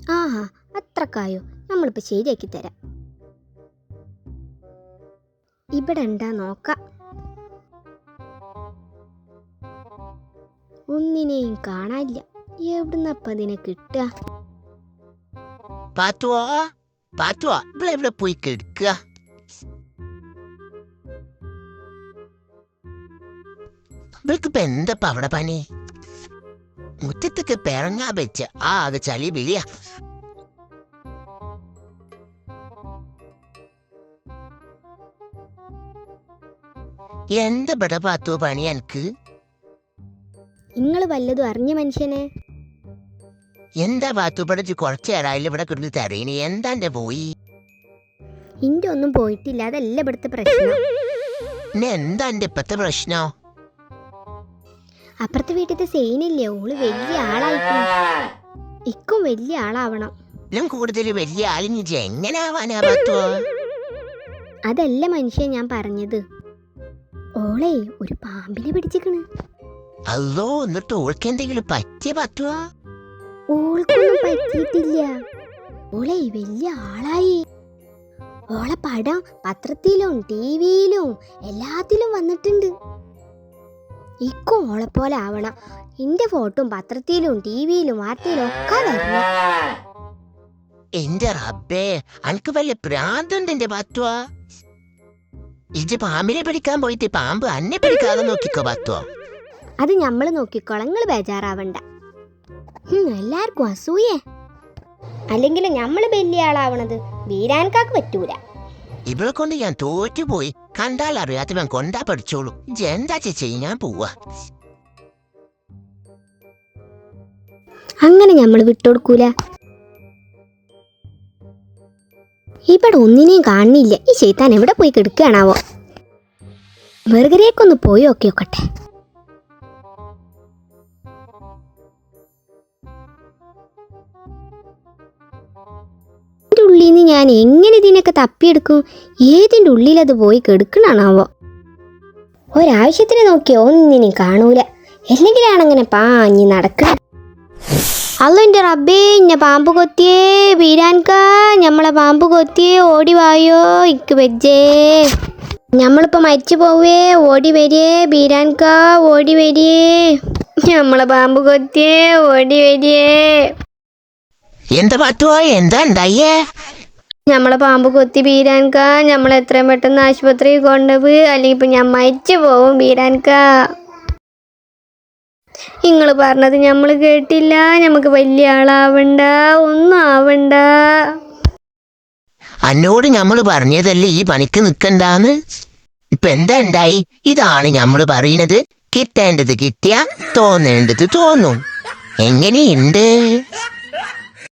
ആഹാ അത്രക്കായോ. നമ്മളിപ്പോൾ ശരിയാക്കി തരാം. ഇവിടെ ഉണ്ടാ നോക്കാം. ഒന്നിനെയും കാണാനില്ല. എവിടുന്നപ്പ അതിനെ കിട്ടുക? എന്തപ്പ അവിടെ പണി? മുറ്റത്തൊക്കെ പിറങ്ങാ വെച്ച. ആകെ ചളി വിളിയ എന്ത് ഇവിടെ പാത്തു പണി എനിക്ക് നിങ്ങൾ വല്ലതും അറിഞ്ഞ മനുഷ്യനെ? എന്താ പാത്തു ഇവിടെ കുറച്ചേരായാലും ഇവിടെ കിടന്ന് തരീനി. എന്താ എന്റെ പോയി? ഇന്റെ ഒന്നും പോയിട്ടില്ല. അതല്ല ഇവിടുത്തെ പ്രശ്നം. എന്താ എന്റെ ഇപ്പത്തെ പ്രശ്നം? അപ്പുറത്തെ വീട്ടിലത്തെ സെയിനില്ലേ ഓൾ വലിയ ആളായിക്കും ഇക്കും വലിയ ആളാവണം. ഞാൻ കൂടുതൽ വലിയ ആളിന് ഇജ്ജ് പാത്തുവോ അതല്ല മനുഷ്യൻ ഞാൻ പറഞ്ഞത്. ഓളെ ഒരു പാമ്പിനെ പിടിച്ചിക്കണ്. അല്ലോ എന്നിട്ട് ഓൾക്ക് എന്തെങ്കിലും പറ്റിയ പറ്റുവാ ഓൾക്കൊന്നും പറ്റിയിട്ടില്ല. ഓളെ വലിയ ആളായി. ഓളെ പടം പത്രത്തിലും ടിവിയിലും എല്ലാത്തിലും വന്നിട്ടുണ്ട്. ഇക്കും ഓളെ പോലെ ആവണം. എന്റെ ഫോട്ടും പത്രത്തിലും ടിവിയിലും വാർത്തയിലും ഒക്കെ വരണം. എന്റെ റബ്ബേ അനക്ക് വലിയ പ്രാന്തുണ്ട് എന്റെ പാത്തുവാ ഇജ് പാമ്പിനെ പിടിക്കാൻ പോയിട്ട് പാമ്പ് അന്നെ പിടിക്കാതെ നോക്കിക്കോ പാത്തുവോ അത് ഞമ്മൾ നോക്കിക്കോളാം. നിങ്ങൾ ബേജാറാവണ്ട. എല്ലാവർക്കും അസൂയേ. അല്ലെങ്കിൽ ഞമ്മൾ വലിയ ആളാവണത് വീരാൻകാക്ക് പറ്റൂല. ഇവളെ കൊണ്ട് ഞാൻ തോറ്റുപോയി. കണ്ടാൽ അറിയാത്തവൻ കൊണ്ടാ പഠിച്ചോളൂ. എന്താ ചേച്ചി ഞാൻ പോവാ? അങ്ങനെ നമ്മൾ വിട്ടുകൊടുക്കൂല ഇവിടെ ഒന്നിനെയും കാണുന്നില്ല. ഈ ചെയ്ത്താൻ എവിടെ പോയി കിടക്കുകയാണാവോ? വെറുകരേക്കൊന്ന് പോയി ഒക്കെ നോക്കട്ടെ ഞാൻ എങ്ങനെ ഇതിനൊക്കെ തപ്പിയെടുക്കും? ഏതിന്റെ ഉള്ളിലത് പോയി കെടുക്കണാണാവോ? ഒരാവശ്യത്തിന് നോക്കിയോ ഒന്നിനും കാണൂല. എന്തെങ്കിലാണങ്ങനെ പാഞ്ഞ് നടക്കണം. അല്ലോ എന്റെ റബ്ബേ ഞാൻ പാമ്പ് കൊത്തിയേ വീരാൻകാ ഞമ്മളെ പാമ്പ് കൊത്തിയേ ഓടി വായോ ഇക്ക് വെജ്ജേ. ഞമ്മളിപ്പോൾ മരിച്ചു പോവേ ഓടി വരിയേ ബീരാൻകാ ഓടി വരിയേ ഞമ്മളെ പാമ്പ് കൊത്തിയേ ഓടി വരിയേ എന്താ പാത്തുവോ? എന്താ ഉണ്ടായേ ഞമ്മളെ പാമ്പ് കൊത്തി ബീരാൻക ഞമ്മളെ എത്രയും പെട്ടെന്ന് ആശുപത്രിയിൽ കൊണ്ടുപോയി. അല്ലെങ്കിൽ ഇപ്പം ഞാൻ മരിച്ചു പോവും ബീരാൻക നിങ്ങൾ പറഞ്ഞത് നമ്മൾ കേട്ടില്ല. നമുക്ക് വലിയ ആളാവണ്ട. ഒന്നും ആവണ്ട. അന്നോട് നമ്മൾ പറഞ്ഞതല്ലേ ഈ പണിക്ക് നിക്കണ്ടാന്ന്? ഇപ്പൊ എന്താ ഉണ്ടായി ഇതാണ് നമ്മൾ പറയണത്. കിട്ടേണ്ടത് കിട്ടിയ തോന്നേണ്ടത് തോന്നും. എങ്ങനെയുണ്ട്?